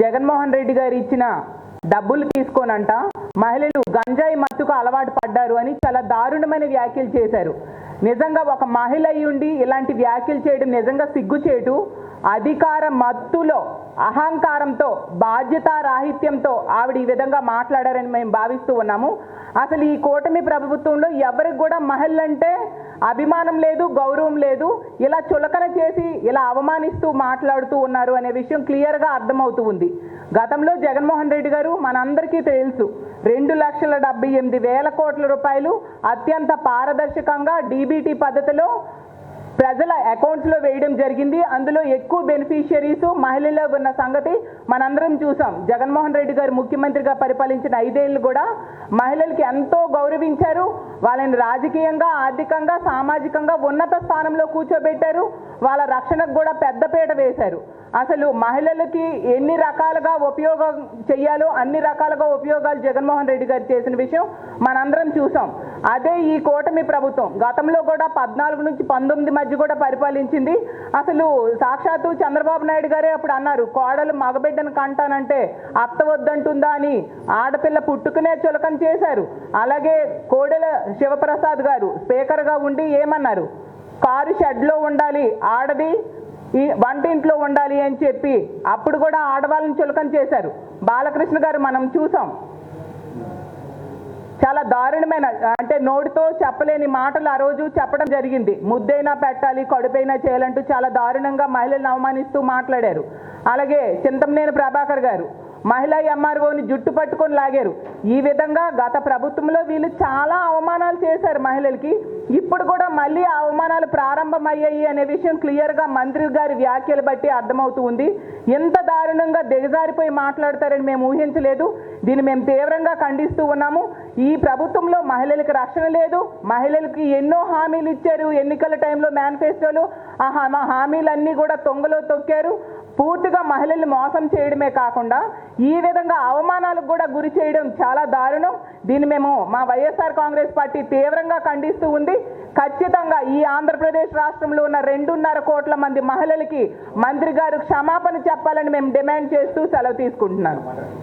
జగన్మోహన్ రెడ్డి గారు ఇచ్చిన డబ్బులు తీసుకోనంట. మహిళలు గంజాయి మత్తుకు అలవాటు పడ్డారు అని చాలా దారుణమైన వ్యాఖ్యలు చేశారు. నిజంగా ఒక మహిళ అయి ఉండి ఇలాంటి వ్యాఖ్యలు చేయడం నిజంగా సిగ్గుచేటు? అధికార మత్తులో అహంకారంతో బాధ్యతారాహిత్యంతో ఆవిడ ఈ విధంగా మాట్లాడారని మేము భావిస్తూ ఉన్నాము. అసలు ఈ కూటమి ప్రభుత్వంలో ఎవరికి కూడా మహిళలంటే అభిమానం లేదు గౌరవం లేదు. ఇలా చులకన చేసి ఇలా అవమానిస్తూ మాట్లాడుతూ ఉన్నారు అనే విషయం క్లియర్గా అర్థమవుతూ ఉంది. గతంలో జగన్మోహన్ రెడ్డి గారు మనందరికీ తెలుసు రెండు లక్షల డెబ్బై ఎనిమిది వేల కోట్ల రూపాయలు అత్యంత పారదర్శకంగా డీబీటీ పద్ధతిలో ప్రజల అకౌంట్స్లో వేయడం జరిగింది. అందులో ఎక్కువ బెనిఫిషియరీస్ మహిళల్లో ఉన్న సంగతి మనందరం చూసాం. జగన్మోహన్ రెడ్డి గారు ముఖ్యమంత్రిగా పరిపాలించిన ఐదేళ్ళు కూడా మహిళలకి ఎంతో గౌరవించారు. వాళ్ళని రాజకీయంగా ఆర్థికంగా సామాజికంగా ఉన్నత స్థానంలో కూర్చోబెట్టారు. వాళ్ళ రక్షణకు కూడా పెద్దపీట వేశారు. అసలు మహిళలకి ఎన్ని రకాలుగా ఉపయోగం చేయాలో అన్ని రకాలుగా ఉపయోగాలు జగన్మోహన్ రెడ్డి గారు చేసిన విషయం మనందరం చూసాం. అదే ఈ కూటమి ప్రభుత్వం గతంలో కూడా పద్నాలుగు నుంచి పంతొమ్మిది మధ్య కూడా పరిపాలించింది. అసలు సాక్షాత్తు చంద్రబాబు నాయుడు గారే అప్పుడు అన్నారు కోడలు మగబిడ్డను కంటానంటే అత్త వద్దంటుందా అని ఆడపిల్ల పుట్టుకునే చులకం చేశారు. అలాగే కోడెల శివప్రసాద్ గారు స్పీకర్గా ఉండి ఏమన్నారు? కారు షెడ్లో ఉండాలి ఆడది ఈ వంటింట్లో ఉండాలి అని చెప్పి అప్పుడు కూడా ఆడవాళ్ళని చులకం చేశారు. బాలకృష్ణ గారు మనం చూసాం. చాలా దారుణమైన అంటే నోటితో చెప్పలేని మాటలు ఆ రోజు చెప్పడం జరిగింది. ముద్దైనా పెట్టాలి కడుపైనా చేయాలంటూ చాలా దారుణంగా మహిళలను అవమానిస్తూ మాట్లాడారు. అలాగే చింతమనేని ప్రభాకర్ గారు మహిళా ఎంఆర్ఓని జుట్టు పట్టుకొని లాగారు. ఈ విధంగా గత ప్రభుత్వంలో వీళ్ళు చాలా అవమానాలు చేశారు మహిళలకి. ఇప్పుడు కూడా మళ్ళీ నిర్మాణాలు ప్రారంభమయ్యాయి అనే విషయం క్లియర్గా మంత్రి గారి వ్యాఖ్యలు బట్టి అర్థమవుతూ ఉంది ఎంత దారుణంగా దిగజారిపోయి మాట్లాడతారని మేము ఊహించలేదు. దీన్ని మేము తీవ్రంగా ఖండిస్తూ ఉన్నాము. ఈ ప్రభుత్వంలో మహిళలకు రక్షణ లేదు. మహిళలకి ఎన్నో హామీలు ఇచ్చారు. ఎన్నికల టైంలో మేనిఫెస్టోలు ఆ హా- హామీలన్నీ కూడా తొంగలో తొక్కారు. పూర్తిగా మహిళల్ని మోసం చేయడమే కాకుండా ఈ విధంగా అవమానాలకు కూడా గురి చేయడం చాలా దారుణం. దీన్ని మేము మా వైఎస్ఆర్ కాంగ్రెస్ పార్టీ తీవ్రంగా ఖండిస్తూ ఉంది. ఖచ్చితంగా ఈ ఆంధ్రప్రదేశ్ రాష్ట్రంలో ఉన్న రెండున్నర కోట్ల మంది మహిళలకి మంత్రి గారు క్షమాపణ చెప్పాలని మేము డిమాండ్ చేస్తూ సెలవు తీసుకుంటున్నాను.